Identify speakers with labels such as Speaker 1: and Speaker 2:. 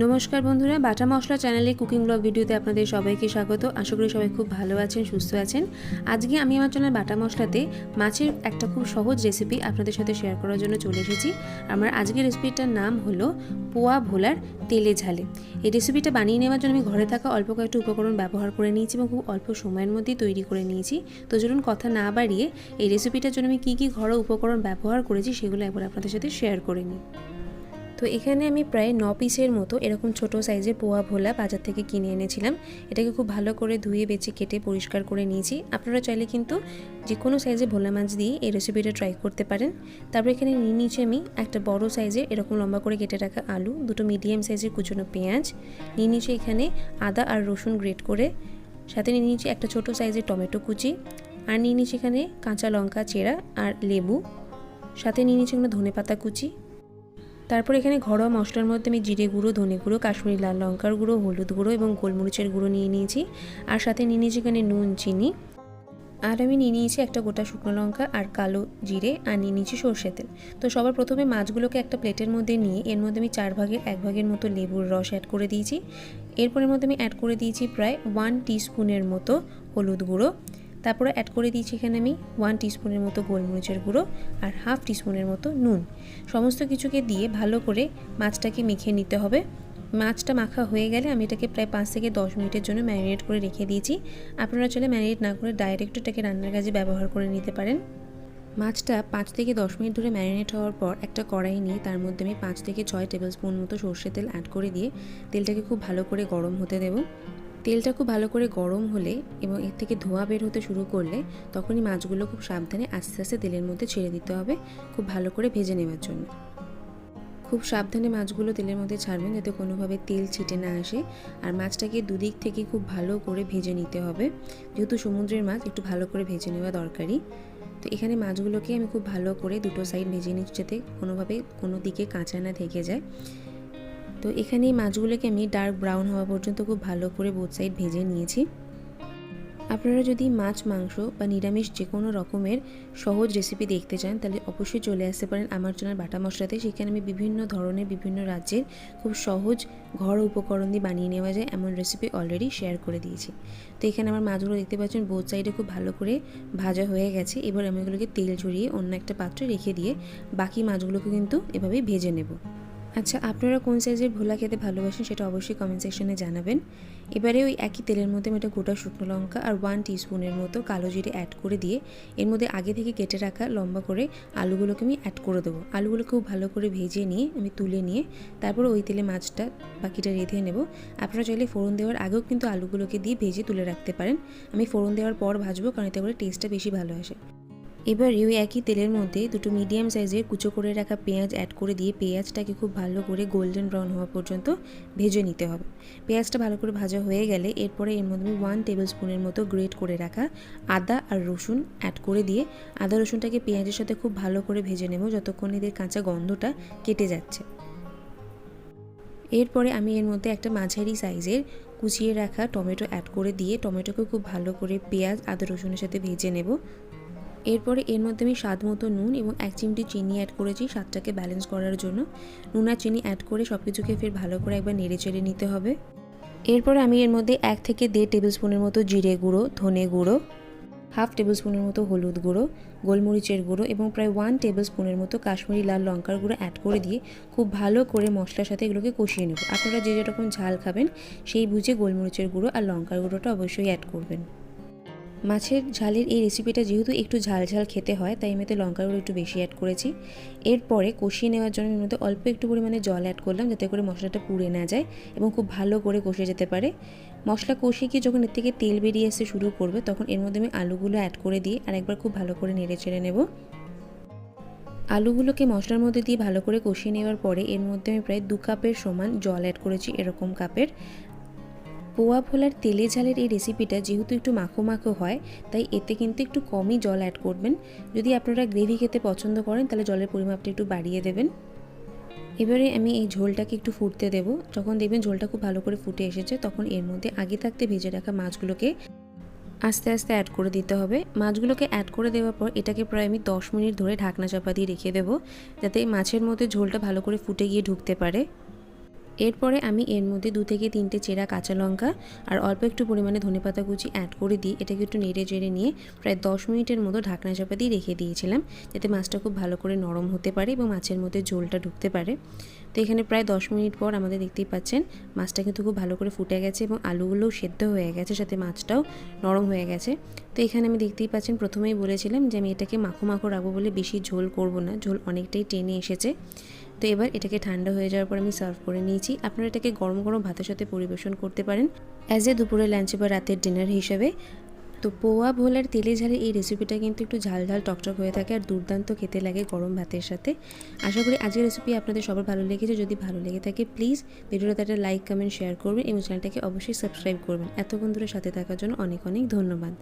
Speaker 1: নমস্কার বন্ধুরা, বাটা মশলা চ্যানেলে কুকিং ব্লগ ভিডিওতে আপনাদের সবাইকে স্বাগত। আশা করি সবাই খুব ভালো আছেন, সুস্থ আছেন। আজকে আমি আমার চ্যানেল বাটা মশলাতে মাছের একটা খুব সহজ রেসিপি আপনাদের সাথে শেয়ার করার জন্য চলে এসেছি। আমার আজকের রেসিপিটার নাম হলো পোয়া ভোলার তেলে ঝালে। এই রেসিপিটা বানিয়ে নেওয়ার জন্য আমি ঘরে থাকা অল্প কয়েকটা উপকরণ ব্যবহার করে নিয়েছি এবং খুব অল্প সময়ের মধ্যেই তৈরি করে নিয়েছি। তো চলুন কথা না বাড়িয়ে এই রেসিপিটার জন্য আমি কী কী ঘরোয়া উপকরণ ব্যবহার করেছি সেগুলো একবার আপনাদের সাথে শেয়ার করে নিই। তো এখানে আমি প্রায় ন পিসের মতো এরকম ছোট সাইজের পোয়া ভোলা বাজার থেকে কিনে এনেছিলাম। এটাকে খুব ভালো করে ধুয়ে বেছে কেটে, পরিষ্কার করে নিয়েছি। আপনারা চাইলে কিন্তু যে কোনো সাইজের ভোলা মাছ দিয়ে এই রেসিপিটা ট্রাই করতে পারেন। তারপর এখানে নিয়ে নিয়েছি আমি একটা বড় সাইজের এরকম লম্বা করে কেটে রাখা আলু, দুটো মিডিয়াম সাইজের কুচনো পেঁয়াজ। নিয়ে নিয়েছি এখানে আদা আর রসুন গ্রেট করে। সাথে নিয়ে নিয়েছি একটা ছোট সাইজের টমেটো কুচি। আর নিয়ে নিয়েছি এখানে কাঁচা লঙ্কা, চেরা আর লেবু। সাথে নিয়ে নিয়েছি এখানে ধনে পাতা কুচি। তারপর এখানে ঘরোয়া মশলার মধ্যে আমি জিরে গুঁড়ো, ধনে গুঁড়ো, কাশ্মীরি লাল লঙ্কার গুঁড়ো, হলুদ গুঁড়ো এবং গোলমরিচের গুঁড়ো নিয়ে নিয়েছি। আর সাথে নিয়ে নিয়েছি এখানে নুন, চিনি। আর আমি নিয়ে নিয়েছি একটা গোটা শুকনো লঙ্কা আর কালো জিরে আর নিয়ে নিয়েছি সর্ষে তেল। তো সবার প্রথমে মাছগুলোকে একটা প্লেটের মধ্যে নিয়ে, এর মধ্যে আমি চার ভাগের এক ভাগের মতো লেবুর রস অ্যাড করে দিয়েছি। এরপরের মধ্যে আমি অ্যাড করে দিয়েছি প্রায় ওয়ান টিস্পুনের মতো হলুদ গুঁড়ো। তারপরে অ্যাড করে দিয়েছি এখানে আমি ওয়ান টিস্পুনের মতো গোলমরিচের গুঁড়ো আর হাফ টিস্পুনের মতো নুন। সমস্ত কিছুকে দিয়ে ভালো করে মাছটাকে মেখে নিতে হবে। মাছটা মাখা হয়ে গেলে আমি এটাকে প্রায় পাঁচ থেকে দশ মিনিটের জন্য ম্যারিনেট করে রেখে দিয়েছি। আপনারা চলে ম্যারিনেট না করে ডাইরেক্ট এটাকে রান্নার কাজে ব্যবহার করে নিতে পারেন। মাছটা পাঁচ থেকে দশ মিনিট ধরে ম্যারিনেট হওয়ার পর একটা কড়াই নিয়ে তার মধ্যে আমি পাঁচ থেকে ছয় টেবিল স্পুন মতো সর্ষে তেল অ্যাড করে দিয়ে তেলটাকে খুব ভালো করে গরম হতে দেবো। তেলটা খুব ভালো করে গরম হলে এবং এর থেকে ধোঁয়া বের হতে শুরু করলে তখনই মাছগুলো খুব সাবধানে আস্তে আস্তে তেলের মধ্যে ছেড়ে দিতে হবে খুব ভালো করে ভেজে নেওয়ার জন্য। খুব সাবধানে মাছগুলো তেলের মধ্যে ছাড়বেন যাতে কোনোভাবে তেল ছিটে না আসে আর মাছটাকে দুদিক থেকে খুব ভালো করে ভেজে নিতে হবে। যেহেতু সমুদ্রের মাছ, একটু ভালো করে ভেজে নেওয়া দরকারি তো এখানে মাছগুলোকে আমি খুব ভালো করে দুটো সাইড ভেজে নিচ্ছি যাতে কোনোভাবে কোনো দিকে কাঁচা না থেকে যায়। তো এখানে এই মাছগুলোকে আমি ডার্ক ব্রাউন হওয়া পর্যন্ত খুব ভালো করে বোথ সাইড ভেজে নিয়েছি। আপনারা যদি মাছ, মাংস বা নিরামিষ যে কোনো রকমের সহজ রেসিপি দেখতে চান, তাহলে অবশ্যই চলে আসতে পারেন আমার চ্যানেল বাটা মশলাতে। সেখানে আমি বিভিন্ন ধরনের, বিভিন্ন রাজ্যের খুব সহজ ঘর উপকরণ দিয়ে বানিয়ে নেওয়া যায়, এমন রেসিপি অলরেডি শেয়ার করে দিয়েছি। তো এখানে আমার মাছগুলো দেখতে পাচ্ছেন বোথ সাইডে খুব ভালো করে ভাজা হয়ে গেছে। এবার আমি এগুলোকে তেল ঝরিয়ে অন্য একটা পাত্রে রেখে দিয়ে বাকি মাছগুলোকে কিন্তু এভাবেই ভেজে নেব। আচ্ছা আপনারা কোন সাইজের ভোলা খেতে ভালোবাসেন সেটা অবশ্যই কমেন্ট সেকশনে জানাবেন। এবারে ওই একই তেলের মধ্যে আমি একটা গোটা শুকনো লঙ্কা আর ওয়ান টিস্পুনের মতো কালো জিরে অ্যাড করে দিয়ে এর মধ্যে আগে থেকে কেটে রাখা লম্বা করে আলুগুলোকে আমি অ্যাড করে দেবো। আলুগুলো খুব ভালো করে ভেজে নিয়ে আমি তুলে নিয়ে তারপর ওই তেলে মাছটা বাকিটা রেঁধে নেব। আপনারা চাইলে ফোড়ন দেওয়ার আগেও কিন্তু আলুগুলোকে দিয়ে ভেজে তুলে রাখতে পারেন। আমি ফোড়ন দেওয়ার পর ভাজবো কারণ এতে করে টেস্টটা বেশি ভালো আসে। এবার ওই একই তেলের মধ্যে দুটো মিডিয়াম সাইজের কুচো করে রাখা পেঁয়াজ অ্যাড করে দিয়ে পেঁয়াজটাকে খুব ভালো করে গোল্ডেন ব্রাউন হওয়া পর্যন্ত ভেজে নিতে হবে। পেঁয়াজটা ভালো করে ভাজা হয়ে গেলে এরপরে এর মধ্যে ওয়ান টেবিল স্পুনের মতো গ্রেট করে রাখা আদা আর রসুন অ্যাড করে দিয়ে আদা রসুনটাকে পেঁয়াজের সাথে খুব ভালো করে ভেজে নেব যতক্ষণ এদের কাঁচা গন্ধটা কেটে যাচ্ছে। এরপরে আমি এর মধ্যে একটা মাঝারি সাইজের কুচিয়ে রাখা টমেটো অ্যাড করে দিয়ে টমেটোকে খুব ভালো করে পেঁয়াজ, আদা, রসুনের সাথে ভেজে নেব। এরপরে এর মধ্যে আমি স্বাদ মতো নুন এবং এক চিমটি চিনি অ্যাড করেছি, স্বাদটাকে ব্যালেন্স করার জন্য। নুন আর চিনি অ্যাড করে সব কিছুকে ফের ভালো করে একবার নেড়ে চেড়ে নিতে হবে। এরপরে আমি এর মধ্যে এক থেকে দেড় টেবিল স্পুনের মতো জিরে গুঁড়ো, ধনে গুঁড়ো হাফ টেবিল স্পুনের মতো হলুদ গুঁড়ো, গোলমরিচের গুঁড়ো এবং প্রায় ওয়ান টেবিল স্পুনের মতো কাশ্মীরি লাল লঙ্কার গুঁড়ো অ্যাড করে দিয়ে খুব ভালো করে মশলার সাথে এগুলোকে কষিয়ে নেব। আপনারা যে যেরকম ঝাল খাবেন, সেই বুঝে গোলমরিচের গুঁড়ো আর লঙ্কার গুঁড়োটা অবশ্যই অ্যাড করবেন। মাছের ঝালের এই রেসিপিটা যেহেতু একটু ঝাল ঝাল খেতে হয়, তাই আমি এতে লঙ্কার গুঁড়ো একটু বেশি অ্যাড করেছি। এরপরে কষিয়ে নেওয়ার জন্য মধ্যে অল্প একটু পরিমাণে জল অ্যাড করলাম, যাতে করে মশলাটা পুড়ে না যায় এবং খুব ভালো করে কষে যেতে পারে। মশলা কষিয়ে গিয়ে যখন এর থেকে তেল বেরিয়ে আসতে শুরু করবে, তখন এর মধ্যে আমি আলুগুলো অ্যাড করে দিয়ে আর একবার খুব ভালো করে নেড়ে চেড়ে নেব। আলুগুলোকে মশলার মধ্যে দিয়ে ভালো করে কষিয়ে নেওয়ার পরে এর মধ্যে আমি প্রায় দু কাপের সমান জল অ্যাড করেছি এরকম কাপের পোয়া ভোলার তেলে ঝালের এই রেসিপিটা যেহেতু একটু মাখো মাখো হয়, তাই এতে কিন্তু একটু কমই জল অ্যাড করবেন। যদি আপনারা গ্রেভি খেতে পছন্দ করেন, তাহলে জলের পরিমাপটা একটু বাড়িয়ে দেবেন। এবারে আমি এই ঝোলটাকে একটু ফুটতে দেব। যখন দেখবেন ঝোলটা খুব ভালো করে ফুটে এসেছে, তখন এর মধ্যে আগে থাকতে ভেজে রাখা মাছগুলোকে আস্তে আস্তে অ্যাড করে দিতে হবে। মাছগুলোকে অ্যাড করে দেওয়ার পর এটাকে প্রায় আমি দশ মিনিট ধরে ঢাকনা চাপা দিয়ে রেখে দেবো, যাতে মাছের মধ্যে ঝোলটা ভালো করে ফুটে গিয়ে ঢুকতে পারে। এরপরে আমি এর মধ্যে দু থেকে তিনটে চেরা কাঁচা লঙ্কা আর অল্প একটু পরিমাণে ধনেপাতা কুচি অ্যাড করে দিই এটাকে একটু নেড়ে চেড়ে নিয়ে প্রায় দশ মিনিটের মতো ঢাকনা চাপা দিয়ে রেখে দিয়েছিলাম, যাতে মাছটা খুব ভালো করে নরম হতে পারে এবং মাছের মধ্যে ঝোলটা ঢুকতে পারে। তো এখানে প্রায় দশ মিনিট পর আমাদের দেখতেই পাচ্ছেন, মাছটা কিন্তু খুব ভালো করে ফুটে গেছে এবং আলুগুলোও সেদ্ধ হয়ে গেছে, সাথে মাছটাও নরম হয়ে গেছে। তো এখানে আমি দেখতেই পাচ্ছেন, প্রথমেই বলেছিলাম যে আমি এটাকে মাখো মাখো রাখব বলে বেশি ঝোল করব না, ঝোল অনেকটাই টেনে এসেছে। তো এবার এটাকে ঠান্ডা হয়ে যাওয়ার পর আমি সার্ভ করে নিয়েছি। আপনারা এটাকে গরম গরম ভাতের সাথে পরিবেশন করতে পারেন। অ্যাজ এ দুপুরে লাঞ্চ বা রাতের ডিনার হিসেবে। তো পোয়া ভোলার তেলে ঝালে এই রেসিপিটা কিন্তু একটু ঝাল ঝাল টকটক হয়ে থাকে আর দুর্দান্ত খেতে লাগে গরম ভাতের সাথে। আশা করি আজকের রেসিপি আপনাদের সবার ভালো লেগেছে। যদি ভালো লেগে থাকে প্লিজ ভিডিওটাতে একটা লাইক কমেন্ট শেয়ার করবেন এবং চ্যানেলটাকে অবশ্যই সাবস্ক্রাইব করবেন। এতক্ষণ ধরে সাথে থাকার জন্য অনেক অনেক ধন্যবাদ।